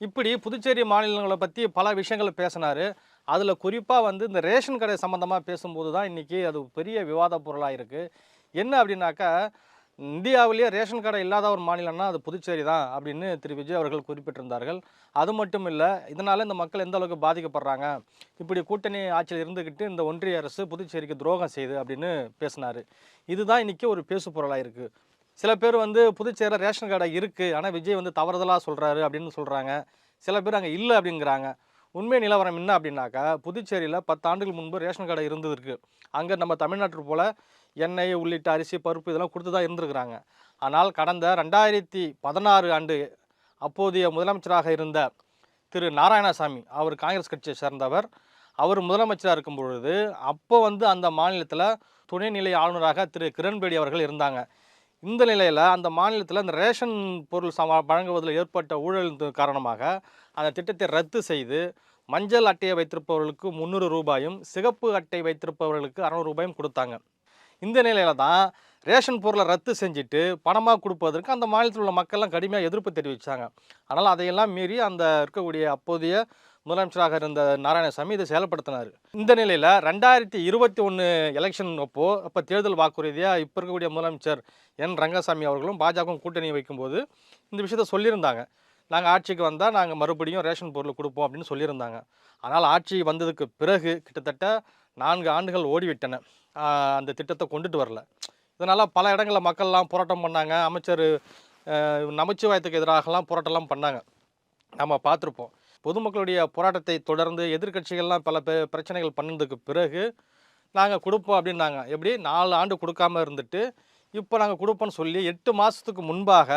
இப்படி புதுச்சேரி மாநிலங்களை பற்றி பல விஷயங்கள் பேசினார். அதில் குறிப்பாக வந்து இந்த ரேஷன் கடை சம்மந்தமாக பேசும்போது தான் இன்றைக்கி அது பெரிய விவாத பொருளாக இருக்குது என்ன அப்படின்னாக்கா இந்தியாவிலேயே ரேஷன் கடை இல்லாத ஒரு மாநிலம்னா அது புதுச்சேரி தான் அப்படின்னு திரு. விஜய் அவர்கள் குறிப்பிட்டிருந்தார்கள். அது மட்டும் இல்லை இதனால் இந்த மக்கள் எந்த அளவுக்கு பாதிக்கப்படுறாங்க? இப்படி கூட்டணி ஆட்சியில் இருந்துக்கிட்டு இந்த ஒன்றிய அரசு புதுச்சேரிக்கு துரோகம் செய்யுது அப்படின்னு பேசினார். இதுதான் இன்றைக்கி ஒரு பேசு பொருளாக இருக்குது சில பேர் வந்து புதுச்சேரியில் ரேஷன் கடை இருக்குது ஆனால் விஜய் வந்து தவறுதலாக சொல்கிறாரு அப்படின்னு சொல்கிறாங்க சில பேர் அங்கே இல்லை அப்படிங்கிறாங்க. உண்மை நிலவரம் என்ன அப்படின்னாக்கா புதுச்சேரியில் பத்து ஆண்டுகள் முன்பு ரேஷன் கடை இருந்துருக்குது அங்கே நம்ம தமிழ்நாட்டு போல் எண்ணெய் உள்ளிட்ட அரிசி பருப்பு இதெல்லாம் கொடுத்து தான் இருந்திருக்கிறாங்க. ஆனால் கடந்த ரெண்டாயிரத்தி பதினாறு ஆண்டு அப்போதைய முதலமைச்சராக இருந்த திரு நாராயணசாமி அவர் காங்கிரஸ் கட்சியை சேர்ந்தவர். அவர் முதலமைச்சராக இருக்கும் பொழுது அப்போ வந்து அந்த மாநிலத்தில் துணைநிலை ஆளுநராக திரு கிரண்பேடி அவர்கள் இருந்தாங்க. இந்த நிலையில் அந்த மாநிலத்தில் அந்த ரேஷன் பொருள் சம வழங்குவதில் ஏற்பட்ட ஊழல் காரணமாக அந்த திட்டத்தை ரத்து செய்து மஞ்சள் அட்டையை வைத்திருப்பவர்களுக்கு முந்நூறு ரூபாயும் சிகப்பு அட்டை வைத்திருப்பவர்களுக்கு அறநூறு ரூபாயும் கொடுத்தாங்க. இந்த நிலையில் தான் ரேஷன் பொருளை ரத்து செஞ்சுட்டு பணமாக கொடுப்பதற்கு அந்த மாநிலத்தில் உள்ள மக்கள்லாம் கடுமையாக எதிர்ப்பு தெரிவித்தாங்க ஆனால் அதையெல்லாம் மீறி அந்த இருக்கக்கூடிய அப்போதைய முதலமைச்சராக இருந்த நாராயணசாமி இதை செயல்படுத்தினார். இந்த நிலையில் ரெண்டாயிரத்தி இருபத்தி ஒன்று எலெக்ஷன் அப்போ அப்போ தேர்தல் வாக்குறுதியாக இப்போ இருக்கக்கூடிய முதலமைச்சர் என் ரங்கசாமி அவர்களும் பாஜகவும் கூட்டணி வைக்கும்போது இந்த விஷயத்த சொல்லியிருந்தாங்க. நாங்கள் ஆட்சிக்கு வந்தால் நாங்கள் மறுபடியும் ரேஷன் பொருள் கொடுப்போம் அப்படின்னு சொல்லியிருந்தாங்க. ஆனால் ஆட்சி வந்ததுக்கு பிறகு கிட்டத்தட்ட நான்கு ஆண்டுகள் ஓடிவிட்டன. அந்த திட்டத்தை கொண்டுட்டு வரல. இதனால் பல இடங்களில் மக்கள்லாம் போராட்டம் பண்ணாங்க. அமைச்சர் நமச்சிவாயத்துக்கு எதிராகலாம் போராட்டம்லாம் பண்ணாங்க. நம்ம பார்த்துருப்போம். பொதுமக்களுடைய போராட்டத்தை தொடர்ந்து எதிர்க்கட்சிகள்லாம் பல பே பிரச்சனைகள் பண்ணதுக்கு பிறகு நாங்கள் கொடுப்போம் அப்படின்னாங்க. எப்படி? நாலு ஆண்டு கொடுக்காம இருந்துட்டு இப்போ நாங்கள் கொடுப்போம்னு சொல்லி எட்டு மாதத்துக்கு முன்பாக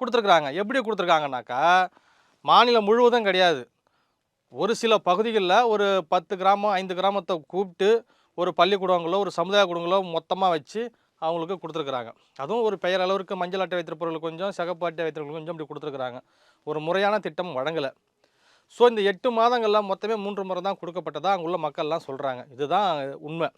கொடுத்துருக்குறாங்க. எப்படி கொடுத்துருக்காங்கனாக்கா மாநிலம் முழுவதும் கிடையாது. ஒரு சில பகுதிகளில் ஒரு பத்து கிராமம் ஐந்து கிராமத்தை கூப்பிட்டு ஒரு பள்ளிக்கூடங்களோ ஒரு சமுதாய கூடங்களோ மொத்தமாக வச்சு அவங்களுக்கு கொடுத்துருக்குறாங்க. அதுவும் ஒரு பெயர் அளவிற்கு மஞ்சள் அட்டை வைத்திருப்பவர்களுக்கு கொஞ்சம் சிகப்பு அட்டை வைத்திருப்பவர்களுக்கு கொஞ்சம் இப்படி கொடுத்துருக்குறாங்க. ஒரு முறையான திட்டம் வழங்கலை. ஸோ இந்த எட்டு மாதங்கள்லாம் மொத்தமே மூன்று முறை தான் கொடுக்கப்பட்டதாக அங்குள்ள மக்கள்லாம் சொல்கிறாங்க இதுதான் உண்மை.